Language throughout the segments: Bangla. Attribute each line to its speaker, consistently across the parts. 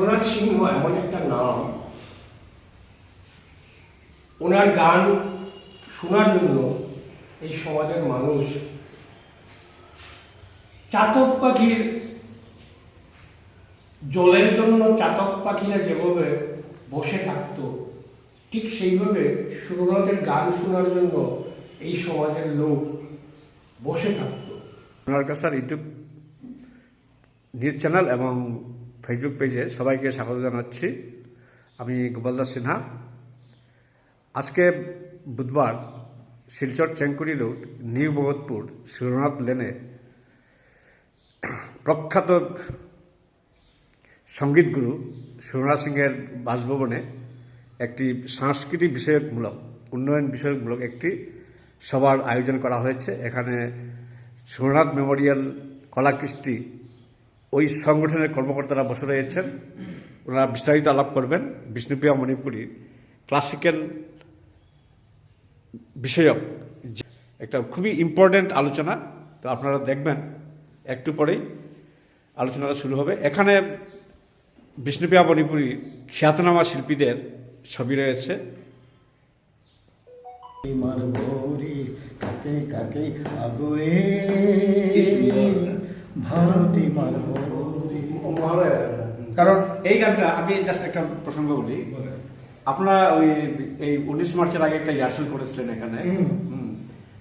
Speaker 1: সুরনাথ সিংহ এমন একটা নাম। ওনার গান শোনার জন্য এই সমাজের মানুষ চাতক পাখির জলের জন্য চাতক পাখিরা যেভাবে বসে থাকতো, ঠিক সেইভাবে সুরনাথের গান শোনার জন্য এই সমাজের লোক বসে থাকতো।
Speaker 2: সোনারকা স্যার ইউটিউব নিউজ চ্যানেল এবং ফেসবুক পেজে সবাইকে স্বাগত জানাচ্ছি। আমি গোপাল দাস সিনহা। আজকে বুধবার শিলচর চেঙ্কুরি রোড, নিউ ভগতপুর সুরনাথ লেনে প্রখ্যাত সঙ্গীতগুরু সুরনাথ সিংয়ের বাসভবনে একটি সাংস্কৃতিক বিষয়কমূলক, উন্নয়ন বিষয়কমূলক একটি সভার আয়োজন করা হয়েছে। এখানে সুরনাথ মেমোরিয়াল কলাকৃষ্টি ওই সংগঠনের কর্মকর্তারা বসে রয়েছেন। ওনারা বিস্তারিত আলাপ করবেন। বিষ্ণুপ্রিয়া মণিপুরী ক্লাসিক্যাল বিষয়ক একটা খুবই ইম্পর্ট্যান্ট আলোচনা। তো আপনারা দেখবেন একটু পরেই আলোচনাটা শুরু হবে। এখানে বিষ্ণুপ্রিয়া মণিপুরী খ্যাতনামা শিল্পীদের ছবি রয়েছে।
Speaker 3: কাকে কাকে আগুয়ে। ভারতী মার
Speaker 2: কারণ এই গানটা আমি জাস্ট একটা প্রসঙ্গ বলি। আপনারা ওই এই উনিশ মার্চের আগে একটা ইয়ারসেল করেছিলেন এখানে।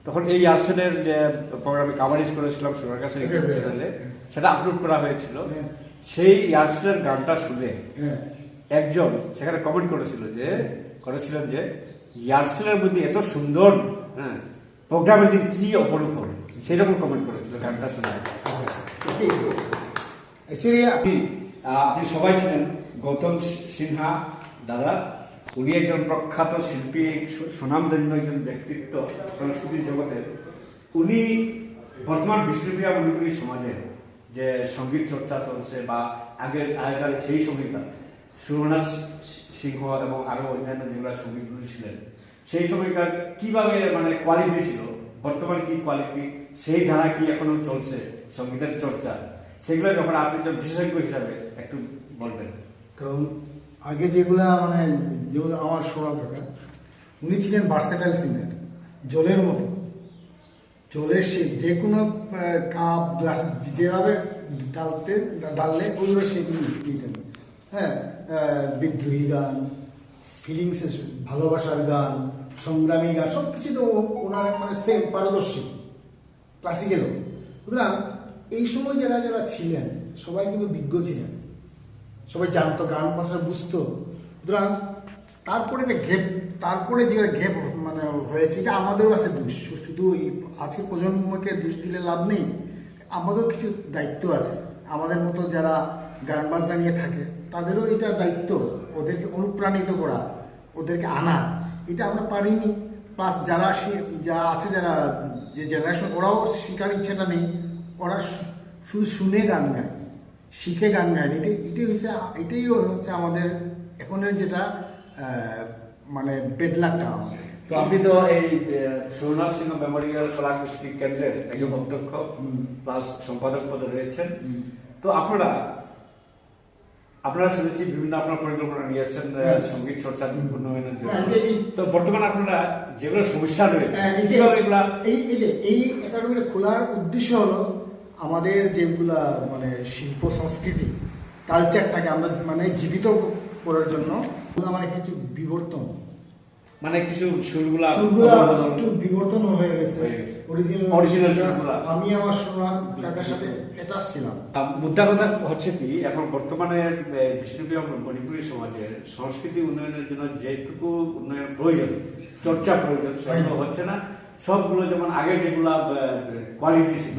Speaker 2: তখন এই ইয়ারসেলের যে প্রোগ্রামে কাভারেজ করেছিলাম সোনার কাছে চ্যানেলে সেটা আপলোড করা হয়েছিল। সেই ইয়ারসেলের গানটা শুনে
Speaker 3: হ্যাঁ।
Speaker 2: একজন সেখানে কমেন্ট করেছিল যে করেছিলেন যে ইয়ারসেলের মধ্যে এত সুন্দর হ্যাঁ প্রোগ্রামের দিন কি অপরূপ সেরকম কমেন্ট করেছিল গানটা শুনে।
Speaker 3: অ্যাকচুয়ালি
Speaker 2: আপনি আপনি সবাই ছিলেন গৌতম সিনহা দাদা। উনি একজন প্রখ্যাত শিল্পী সু- সুনামধন্য একজন ব্যক্তিত্ব সংস্কৃতি জগতের উনি বর্তমান বিষ্ণুপ্রিয়া মণিপুরী সমাজে যে সংগীত চর্চা চলছে বা আগের আগেকার সেই সঙ্গীতা সুরনাথ সিংহ এবং আরও অন্যান্য যেগুলো সঙ্গীতগুলো ছিলেন সেই সময়কার কীভাবে মানে কোয়ালিটি ছিল বর্তমানে কি কোয়ালিটি সেই ধারা কি এখনও চলছে? সঙ্গীতের চর্চা। সেগুলোর ব্যাপারে আপনি যে বিশেষজ্ঞ হিসাবে একটু বলবেন।
Speaker 3: কারণ আগে যেগুলা মানে যেগুলো আমার শোনা দরকার, উনি ছিলেন ভার্সেটাইল সিঙ্গার জলের মতো। জলের সে যে কোনো কাপ, গ্লাস, যেভাবে ডালতে, ডাললে ওইগুলো সেগুলো হ্যাঁ বিদ্রোহী গান ফিলিংসের ভালোবাসার গান, সংগ্রামী গান সব কিছু তো ওনার মানে সেম পারদর্শী। ক্লাসিক্যালও সুতরাং এই সময় যারা যারা ছিলেন, সবাই কিন্তু বিজ্ঞ ছিলেন। সবাই জানতো, গান ভাষা বুঝতো। সুতরাং তারপরে একটা ঘেপ তারপরে যে ঘেপ মানে হয়েছে, এটা আমাদেরও আছে দোষ। শুধু এই আজকের প্রজন্মকে দোষ দিলে লাভ নেই, আমাদেরও কিছু দায়িত্ব আছে। আমাদের মতো যারা গান বাজনা নিয়ে থাকে, তাদেরও এটা দায়িত্ব। ওদেরকে অনুপ্রাণিত করা, ওদেরকে আনা। এটা আমরা পারিনি। প্লাস যারা শি- যা আছে, যারা যে জেনারেশন ওরাও শেখার ইচ্ছেটা নেই ওরা শুধু শুনে গান গায় শিখে গান গায়। এটাই এটাই হচ্ছে এটাই হচ্ছে আমাদের এখনের যেটা মানে বেডলাকটা আমাদের।
Speaker 2: তো আপনি তো এই সুরনাথ সিংহ মেমোরিয়াল কলাকৃষ্টি কেন্দ্রের একজন অধ্যক্ষ প্লাস সম্পাদক পদে রয়েছেন। তো আপনারা আপনারা শুনেছি বিভিন্ন আপনার পরিকল্পনা নিয়েছেন আহ,
Speaker 3: হ্যাঁ।
Speaker 2: সংগীত চর্চা উন্নয়নের জন্য।
Speaker 3: হ্যাঁ,
Speaker 2: তো বর্তমানে আপনারা যেগুলো সমস্যা রয়েছে
Speaker 3: হ্যাঁ, এই একাডেমিটা খোলার উদ্দেশ্য হলো আমাদের যেগুলা মানে শিল্প সংস্কৃতি কালচারটাকে আমরা মানে জীবিত করার জন্য মানে কিছু বিবর্তন।
Speaker 2: মানে কিছু সুরগুলা
Speaker 3: সুরগুলা একটু বিবর্তন হয়ে গেছে।
Speaker 2: গেছে।
Speaker 3: অরিজিনাল
Speaker 2: সুরগুলা।
Speaker 3: আমি আমার সোনার কাকার সাথে অ্যাটাচ ছিলাম।
Speaker 2: মুদ্রা কথা হচ্ছে কি এখন বর্তমানে বিষ্ণুপ্রিয় মণিপুরী সমাজের সংস্কৃতি উন্নয়নের জন্য যেটুকু উন্নয়ন প্রয়োজন চর্চা প্রয়োজন সেগুলো হচ্ছে না। সবগুলো যেমন আগে যেগুলা কোয়ালিটি ছিল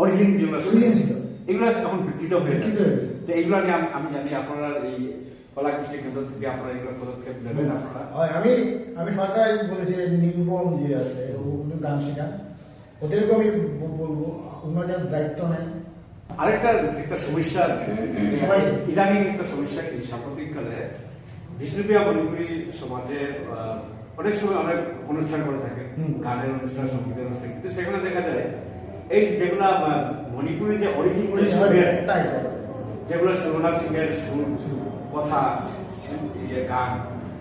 Speaker 2: অরিজিন যেগুলো ছিল, এগুলো এখন বিকৃত হয়ে গেছে। তো এগুলো নিয়ে আমি জানি আপনারা এই কলাকৃষ্টি কেন্দ্র থেকে আপনারা এগুলো পদক্ষেপ নেবেন আপনারা
Speaker 3: আমি আমি ফার্দার বলেছি নিরুপম যে আছে গান শেখান ওদেরকে আমি বলব যেন দায়িত্ব নেয়
Speaker 2: আরেকটা একটা সমস্যা
Speaker 3: সবাই
Speaker 2: ইদানিং একটা সমস্যা কি সাম্প্রতিককালে বিষ্ণুপ্রিয়া মণিপুরী সমাজে অনেক সময় অনেক অনুষ্ঠান করে থাকে। গানের অনুষ্ঠান সঙ্গীতের অনুষ্ঠান কিন্তু সেখানে দেখা যায় এই যেগুলা মণিপুরি যে অরিজিন। যেগুলো সুরনাথ সিং এর সুর কথা ইয়ে গান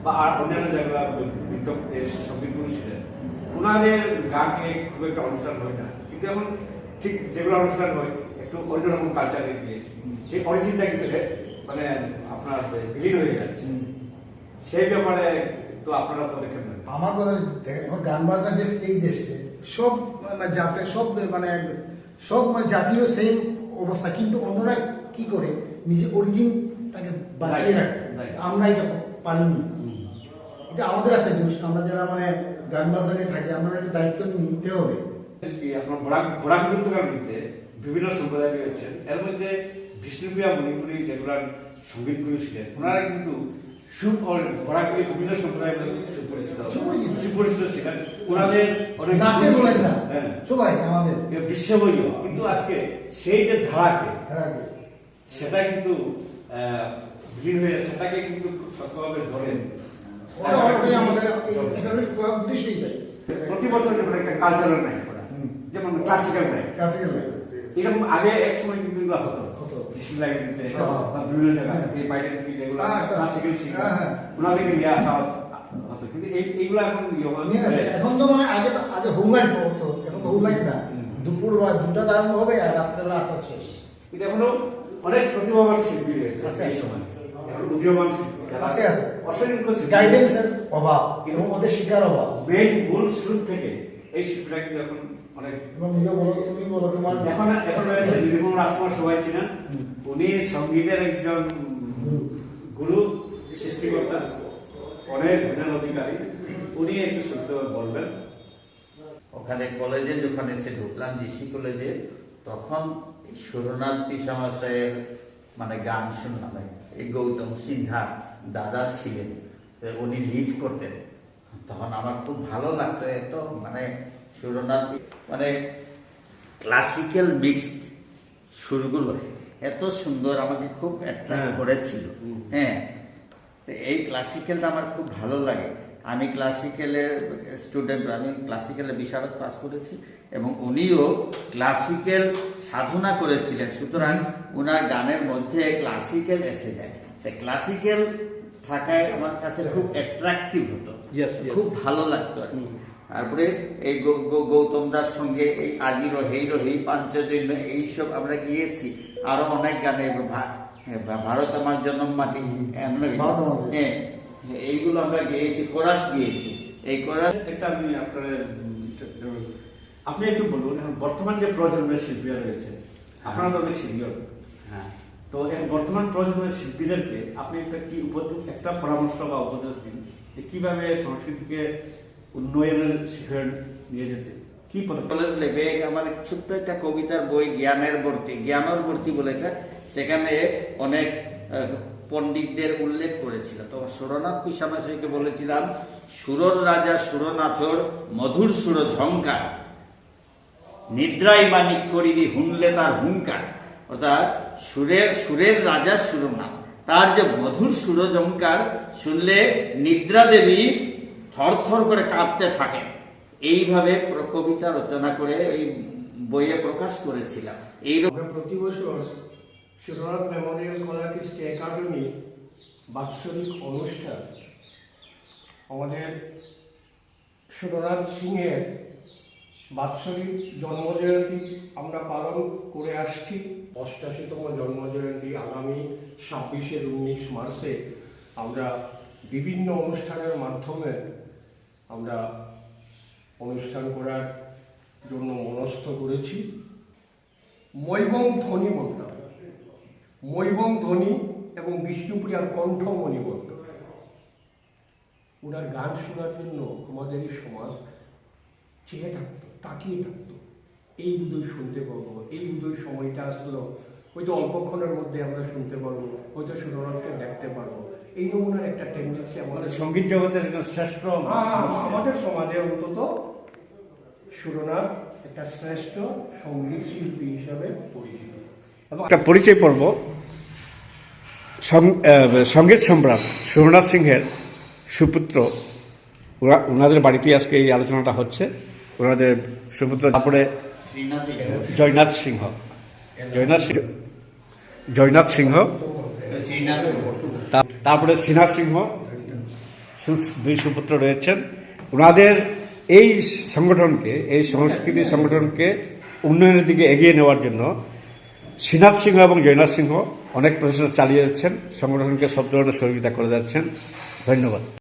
Speaker 2: বা আর অন্যান্য বিদ্যক সঙ্গীতগুলো ছিলেন ওনাদের গান নিয়ে খুব একটা অনুষ্ঠান হয় না। কিন্তু এখন ঠিক যেগুলো অনুষ্ঠান হয়, একটু অন্যরকম কালচারে গিয়ে সেই অরিজিনটা কিন্তু মানে আপনার বিলীন হয়ে যাচ্ছে। সেই ব্যাপারে তো আপনারা পদক্ষেপ নেন।
Speaker 3: আমার কথা দেখেন, এখন গান বাজনা যে স্টেজ এসছে, সব মানে জাতের, সব মানে সব মানে জাতিরও সেম অবস্থা, কিন্তু অন্যরা কি করে? নিজে অরিজিন তাকে বাঁচিয়ে রাখে. আমরা এটা পারিনি এটা আমাদের আছে দোষ। আমরা যারা মানে গান নিয়ে থাকি আমরা একটা দায়িত্ব নিতে হবে।
Speaker 2: আপনার বরাক বরাক উপত্যকার বিভিন্ন সম্প্রদায় রয়েছেন। এর মধ্যে বিষ্ণুপ্রিয়া মণিপুরী যেগুলো সঙ্গীতগুলো ছিলেন। ওনারা কিন্তু বিভিন্ন সম্প্রদায়ের সুপরিচিত। ছিলেন। ওনাদের অনেক হ্যাঁ।
Speaker 3: সবাই আমাদের।
Speaker 2: কিন্তু আজকে সেই যে ধারাকে
Speaker 3: এরা
Speaker 2: সেটা কিন্তু বিলীন হয়ে সেটাকে কিন্তু শক্তভাবে
Speaker 3: তাই
Speaker 2: প্রতি বছর একটা কালচারাল নাইট করা। যেমন ক্লাসিক্যাল নাইট এরকম আগে এক সময় কিন্তু এগুলো হতো।
Speaker 3: হ্যাঁ।
Speaker 2: বিভিন্ন জায়গায়
Speaker 3: হ্যাঁ।
Speaker 2: এই বাইরে থেকে যেগুলো
Speaker 3: হ্যাঁ, আচ্ছা।
Speaker 2: ক্লাসিক্যাল। ওনাদেরকে নিয়ে আসা হতো। কিন্তু এই এইগুলো এখন ইয়ে।
Speaker 3: এখন তো মানে আগে আগে হোম হতো। এখন তো হোম না। দুপুর বা দুটা আরম্ভ হবে আর রাত্রেবেলা আটটা শেষ।
Speaker 2: কিন্তু এখনও অনেক প্রতিভাবান শিল্পী রয়েছে এই সময়। এখন উদীয়মান শিল্পী।
Speaker 3: আছে, আছে।
Speaker 2: অসংখ্য
Speaker 3: গাইডেন্সের অভাব এবং ওদের শিকার অভাব।
Speaker 2: মেইন মূল শুরু থেকে এই শিল্পীরা কিন্তু এখন অনেক
Speaker 3: এবং নিজে বলো তুমি বলো তোমার
Speaker 2: এখন এখন রয়েছে নির্মল রাজকুমার সবাই ছিলেন উনি সঙ্গীতের একজন
Speaker 3: গুরু।
Speaker 2: সৃষ্টিকর্তা অনেক জ্ঞান অধিকারী। উনি একটু সত্য বলবেন।
Speaker 4: ওখানে কলেজে যখন এসে ঢুকলাম জিসি কলেজে তখন এই সুরনাথ পিসামশাইয়ের মানে গান শুনলাম এই গৌতম সিনহা দাদা ছিলেন উনি লিড করতেন। তখন আমার খুব ভালো লাগতো এত মানে সুরনাথ মানে ক্লাসিক্যাল মিক্সড সুরগুলো এত সুন্দর আমাকে খুব অ্যাট্রাক্ট। করেছিল। হ্যাঁ তো এই ক্লাসিক্যালটা আমার খুব ভালো লাগে। আমি ক্লাসিক্যালের স্টুডেন্ট আমি ক্লাসিক্যালে বিশারদ পাস করেছি এবং উনিও ক্লাসিক্যাল সাধনা করেছিলেন। সুতরাং ওনার গানের মধ্যে ক্লাসিক্যাল এসে যায়। তাই ক্লাসিক্যাল থাকায় আমার কাছে খুব অ্যাট্রাকটিভ হতো. খুব ভালো লাগতো আর কি। তারপরে এই গৌতম দাস সঙ্গে এই আজি রহেই রহেই পাঞ্চজন্য এইসব আমরা গিয়েছি। আরও অনেক গানে হ্যাঁ, ভারত আমার জন্ম মাটি। হ্যাঁ। এইগুলো আমরা গিয়েছি কোরাস গিয়েছি। এই কোরাস
Speaker 2: একটা আমি আপনার আপনি একটু বলুন এখন বর্তমান যে প্রজন্মের শিল্পীরা রয়েছে আপনারা তো অনেক সিনিয়র।
Speaker 4: হ্যাঁ।
Speaker 2: তো বর্তমান প্রজন্মের শিল্পীদেরকে আপনি একটা কি একটা পরামর্শ বা উপদেশ দিন যে কীভাবে সংস্কৃতিকে উন্নয়নের শিখরে নিয়ে যেতে কি
Speaker 4: কলেজ লেবে আমার ছোট্ট একটা কবিতার বই জ্ঞানের ভর্তি জ্ঞানের ভর্তি বলে এটা সেখানে অনেক পণ্ডিতদের উল্লেখ করেছিল তো সুরনাথ পিসামাশিকে বলেছিলাম সুরর রাজা সুরনাথর মধুর সুর ঝঙ্কার নিদ্রায় মানিক করিনি হুনলে তার হুঙ্কার। অর্থাৎ সুরের সুরের রাজা সুরনাথ তার যে মধুর সুর সুরজঙ্কার শুনলে নিদ্রা দেবী থরথর করে কাঁপতে থাকেন। এইভাবে কবিতা রচনা করে এই বইয়ে প্রকাশ করেছিলাম। এই
Speaker 1: প্রতি বছর শিবনাথ মেমোরিয়াল কলাকৃষ্টি একাডেমি, বাৎসরিক অনুষ্ঠান। আমাদের সুরনাথ সিংহের বাৎসরিক জন্মজয়ন্তী আমরা পালন করে আসছি। অষ্টাশিতম জন্মজয়ন্তী আগামী ছাব্বিশের উনিশ মার্চে আমরা বিভিন্ন অনুষ্ঠানের মাধ্যমে আমরা অনুষ্ঠান করার জন্য মনস্থ করেছি। মৈবং ধ্বনি বলতে হবে মৈবং ধ্বনি এবং বিষ্ণুপ্রিয়ার কণ্ঠমণি বলতে হবে ওনার গান শোনার জন্য আমাদের এই সমাজ চেয়ে থাকতো তাকিয়ে থাকতো। এই উদয় শুনতে পারব এই উদয় সময়টা আসলো। হয়তো অল্পক্ষণের মধ্যে আমরা শুনতে পারব হয়তো সুরনাথকে দেখতে পারব। এই নমুনার একটা টেন্ডেন্সি আমাদের
Speaker 2: সংগীত জগতের একজন শ্রেষ্ঠ
Speaker 1: হ্যাঁ, আমাদের সমাজে অন্তত সুরনাথ একটা শ্রেষ্ঠ সংগীত শিল্পী হিসাবে পরিচিত।
Speaker 2: এবং একটা পরিচয় পর্ব। সংগীত সম্রাট সুরনাথ সিংহের সুপুত্র। ওনাদের বাড়িতেই আজকে এই আলোচনাটা হচ্ছে। ওনাদের সুপুত্র তারপরে জয়নাথ সিংহ। জয়নাথ জয়নাথ সিংহ তারপরে সিনহা সিংহ দুই সুপুত্র রয়েছেন। ওনাদের এই সংগঠনকে, এই সংস্কৃতি সংগঠনকে উন্নয়নের দিকে এগিয়ে নেওয়ার জন্য শ্রীনাথ সিংহ এবং জয়নাথ সিংহ অনেক প্রচেষ্টা চালিয়ে যাচ্ছেন। সংগঠনকে সব ধরনের সহযোগিতা করে যাচ্ছেন। ধন্যবাদ।